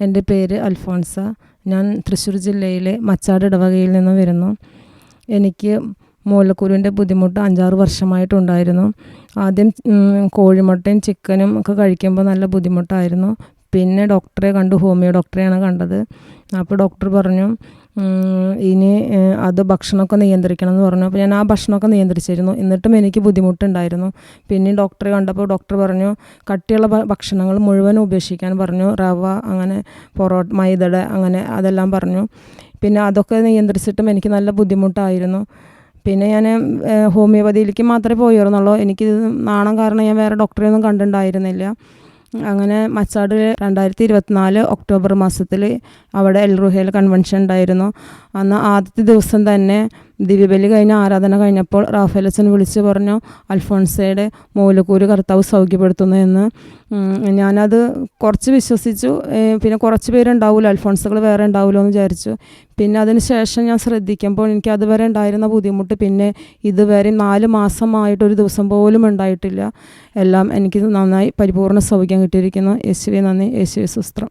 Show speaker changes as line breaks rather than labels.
എന്റെ പേര് അൽഫോൺസ. ഞാൻ തൃശ്ശൂർ ജില്ലയിലെ മച്ചാട് ഇടവകയിൽ നിന്ന് വരുന്നു. എനിക്ക് മൂലക്കുരുവിന്റെ ബുദ്ധിമുട്ട് അഞ്ചാറ് വർഷമായിട്ടുണ്ടായിരുന്നു. ആദ്യം കോഴിമുട്ടയും ചിക്കനും ഒക്കെ കഴിക്കുമ്പോൾ നല്ല ബുദ്ധിമുട്ടായിരുന്നു. പിന്നെ ഡോക്ടറെ കണ്ടു ഹോമിയോ ഡോക്ടറെയാണ് കണ്ടത്. അപ്പോൾ ഡോക്ടർ പറഞ്ഞു ഇനി അത് ഭക്ഷണമൊക്കെ നിയന്ത്രിക്കണം എന്ന് പറഞ്ഞു. അപ്പോൾ ഞാൻ ആ ഭക്ഷണമൊക്കെ നിയന്ത്രിച്ചിരുന്നു. എന്നിട്ടും എനിക്ക് ബുദ്ധിമുട്ടുണ്ടായിരുന്നു. പിന്നെ ഡോക്ടറെ കണ്ടപ്പോൾ ഡോക്ടർ പറഞ്ഞു കട്ടിയുള്ള ഭക്ഷണങ്ങൾ മുഴുവൻ ഉപേക്ഷിക്കാൻ പറഞ്ഞു. റവ അങ്ങനെ പൊറോട്ട മൈദട അങ്ങനെ അതെല്ലാം പറഞ്ഞു. പിന്നെ അതൊക്കെ നിയന്ത്രിച്ചിട്ടും എനിക്ക് നല്ല ബുദ്ധിമുട്ടായിരുന്നു. പിന്നെ ഞാൻ ഹോമിയോപതിയിലേക്ക് മാത്രമേ പോയിരുന്നുള്ളൂ. എനിക്ക് നാണം കാരണം ഞാൻ വേറെ ഡോക്ടറെ ഒന്നും കണ്ടിട്ടുണ്ടായിരുന്നില്ല. അങ്ങനെ മച്ചാട് രണ്ടായിരത്തി ഇരുപത്തിനാല് ഒക്ടോബർ മാസത്തിൽ അവിടെ എൽ റുഹേൽ കൺവെൻഷൻ ഉണ്ടായിരുന്നു. അന്ന് ആദ്യത്തെ ദിവസം തന്നെ ദിവ്യബലി കഴിഞ്ഞ ആരാധന കഴിഞ്ഞപ്പോൾ റാഫേലച്ചൻ വിളിച്ചു പറഞ്ഞു അൽഫോൺസയുടെ മൂലക്കൂര് കർത്താവ് സൗഖ്യപ്പെടുത്തുന്നു എന്ന്. ഞാനത് കുറച്ച് വിശ്വസിച്ചു. പിന്നെ കുറച്ച് പേരുണ്ടാവില്ല അൽഫോൺസുകൾ വേറെ ഉണ്ടാവുമല്ലോ എന്ന് വിചാരിച്ചു. പിന്നെ അതിന് ശേഷം ഞാൻ ശ്രദ്ധിക്കുമ്പോൾ എനിക്ക് അതുവരെ ഉണ്ടായിരുന്ന ബുദ്ധിമുട്ട് പിന്നെ ഇതുവരെ നാല് മാസമായിട്ട് ഒരു ദിവസം പോലും ഉണ്ടായിട്ടില്ല. എല്ലാം എനിക്ക് നന്നായി പരിപൂർണ സൗഖ്യം കിട്ടിയിരിക്കുന്നു. യേശുവെ നന്ദി. യേശുവെ സുസ്ത്രം